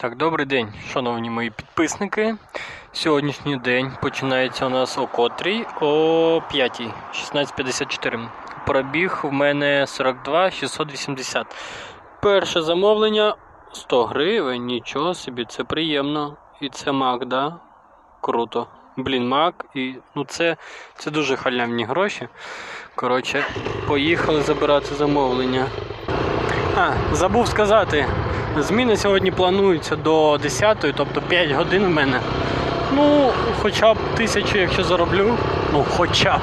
Так, добрий день, шановні мої підписники. Сьогоднішній день починається у нас о котрій, о 5, 16.54. Пробіг в мене 42 680. Перше замовлення 100 гривень, нічого собі, це приємно. І це Мак, да? Круто. Блін, Мак, і ну це, це дуже халявні гроші. Коротше, поїхали забирати замовлення. А, забув сказати. Зміни сьогодні плануються до 10, тобто 5 годин в мене. Ну, хоча б тисячу, якщо зароблю. Ну, хоча б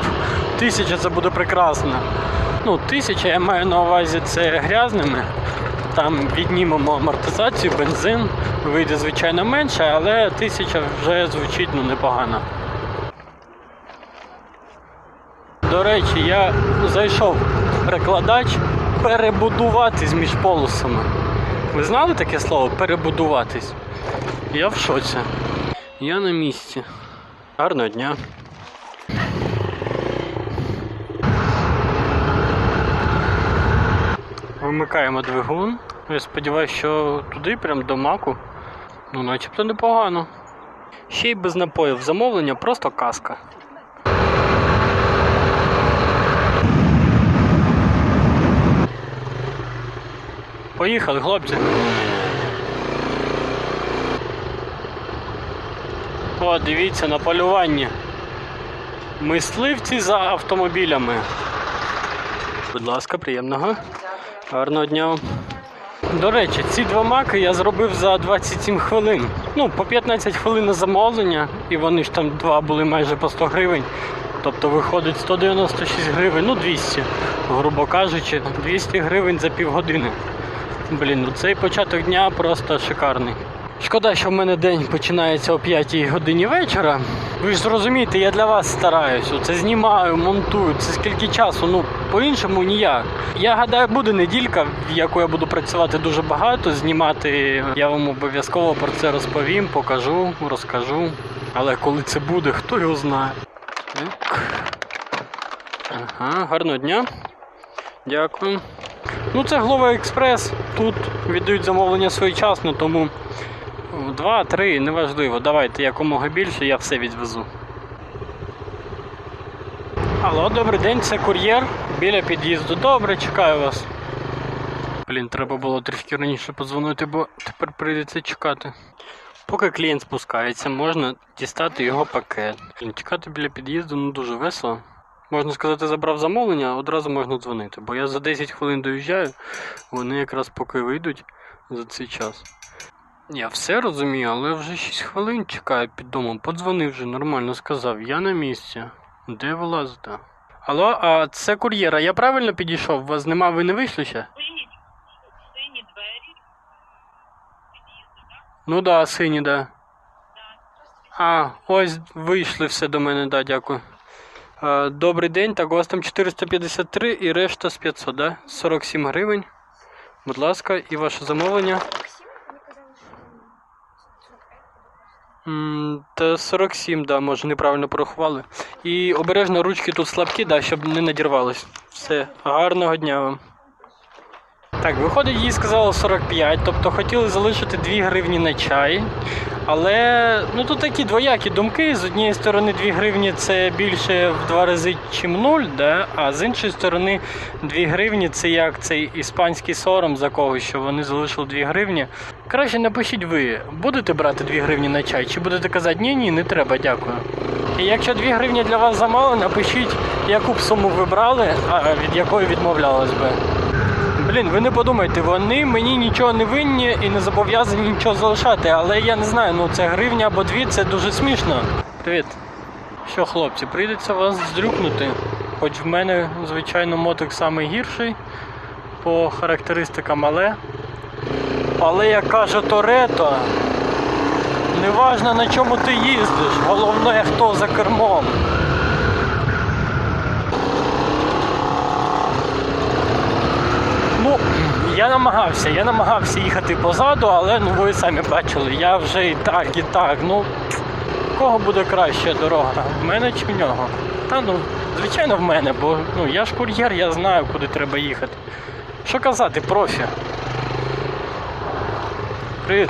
тисяча це буде прекрасно. Ну, тисяча я маю на увазі це грязними. Там віднімемо амортизацію, бензин, вийде звичайно менше, але тисяча вже звучить ну, непогано. До речі, я зайшов перекладач перебудуватись між полосами. Ви знали таке слово перебудуватись? Я в шоці. Я на місці. Гарного дня. Вимикаємо двигун. Я сподіваюся, що туди, прям до маку. Ну, начебто непогано. Ще й без напоїв замовлення, просто казка. Поїхали, хлопці. О, дивіться на полюванні. Мисливці за автомобілями. Будь ласка, приємного. Гарного дня. До речі, ці два маки я зробив за 27 хвилин. Ну, по 15 хвилин на замовлення, і вони ж там два були майже по 100 гривень. Тобто виходить 196 гривень, ну 200, грубо кажучи, 200 гривень за півгодини. Блін, ну цей початок дня просто шикарний. Шкода, що в мене день починається о 5 годині вечора. Ви ж зрозумієте, я для вас стараюсь. Це знімаю, монтую. Це скільки часу, ну по-іншому ніяк. Я гадаю, буде неділька, в яку я буду працювати дуже багато, знімати. Я вам обов'язково про це розповім, покажу, розкажу. Але коли це буде, хто його знає. Ага, гарного дня. Дякую. Ну, це Глова Експрес. Тут віддають замовлення своєчасно, тому два, три, неважливо. Давайте якомога більше, я все відвезу. Алло, добрий день, це кур'єр біля під'їзду. Добре, чекаю вас. Блін, треба було трішки раніше подзвонити, бо тепер прийдеться чекати. Поки клієнт спускається, можна дістати його пакет. Чекати біля під'їзду ну дуже весело. Можна сказати, забрав замовлення, одразу можна дзвонити, бо я за 10 хвилин доїжджаю, вони якраз поки вийдуть за цей час. Я все розумію, але вже 6 хвилин чекаю під домом. Подзвонив вже, нормально сказав, я на місці. Де ви лазите? Алло, а це кур'єра, я правильно підійшов? Вас нема, ви не вийшли ще? Сині, сині двері. Ну да, сині, да. А, ось вийшли все до мене, да, дякую. Е, Добрий день, так у вас там 453 і решта з 500, да? 47 гривень. Будь ласка, і ваше замовлення. Та 47, да, може неправильно порахували. І обережно ручки тут слабкі, да, щоб не надірвались. Все, гарного дня вам. Так, виходить, їй сказали 45, тобто хотіли залишити 2 гривні на чай. Але ну тут такі двоякі думки. З однієї сторони 2 гривні це більше в два рази, чим 0, да? а з іншої сторони 2 гривні це як цей іспанський сором за когось, що вони залишили 2 гривні. Краще напишіть ви, будете брати 2 гривні на чай, чи будете казати ні, ні, не треба, дякую. І якщо 2 гривні для вас замало, напишіть, яку б суму ви брали, а від якої відмовлялись би. Блін, ви не подумайте, вони мені нічого не винні і не зобов'язані нічого залишати, але я не знаю, ну це гривня або дві, це дуже смішно. Привіт. Що, хлопці, прийдеться вас здрюкнути. Хоч в мене, звичайно, мотик самий гірший по характеристикам, але. Але як каже Торетто, неважно на чому ти їздиш, головне хто за кермом. Ну, я намагався, я намагався їхати позаду, але ну ви самі бачили, я вже і так, і так. Ну, кого буде краща дорога? В мене чи в нього? Та ну, звичайно, в мене, бо ну, я ж кур'єр, я знаю, куди треба їхати. Що казати, профі? Привіт.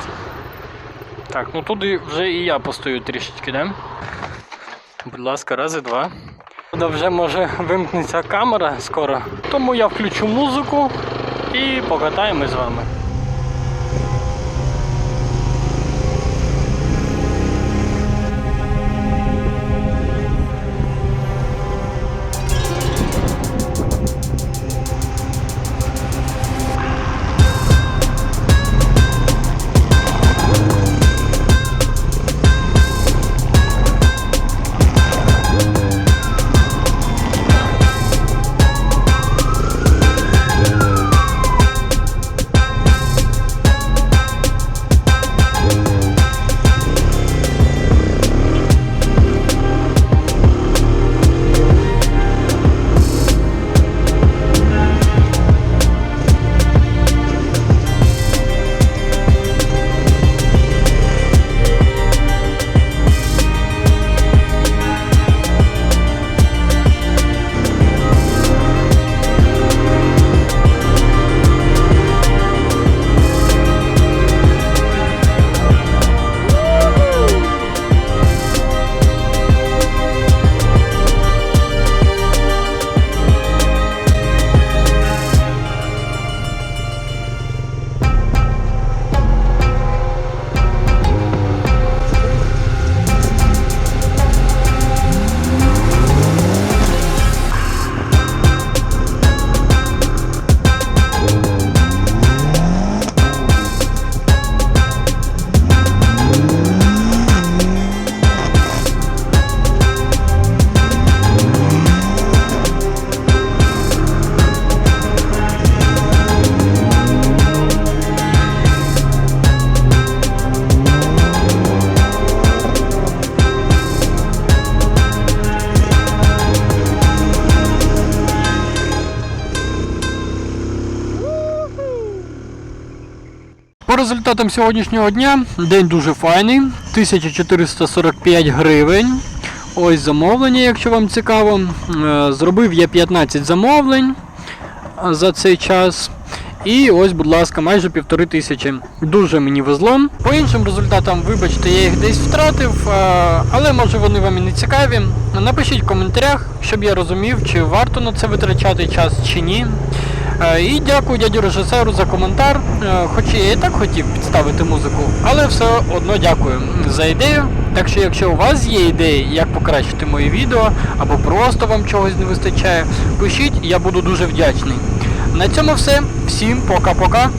Так, ну туди вже і я постою трішечки, да? Будь ласка, рази два. Туди вже може вимкнеться камера скоро. Тому я включу музику і покатаємось з вами. По результатам сьогоднішнього дня день дуже файний. 1445 гривень. Ось замовлення, якщо вам цікаво. Е, Зробив я 15 замовлень е, за цей час. І ось, будь ласка, майже півтори тисячі. Дуже мені везло. По іншим результатам, вибачте, я їх десь втратив, е, але може вони вам і не цікаві. Напишіть в коментарях, щоб я розумів, чи варто на це витрачати час чи ні. Е, І дякую дядю режисеру за коментар. Е, Хоч я і так хотів підставити музику, але все одно дякую за ідею. Так що, якщо у вас є ідеї, як покращити мої відео, або просто вам чогось не вистачає, пишіть, я буду дуже вдячний. На цьому все. Всім пока-пока.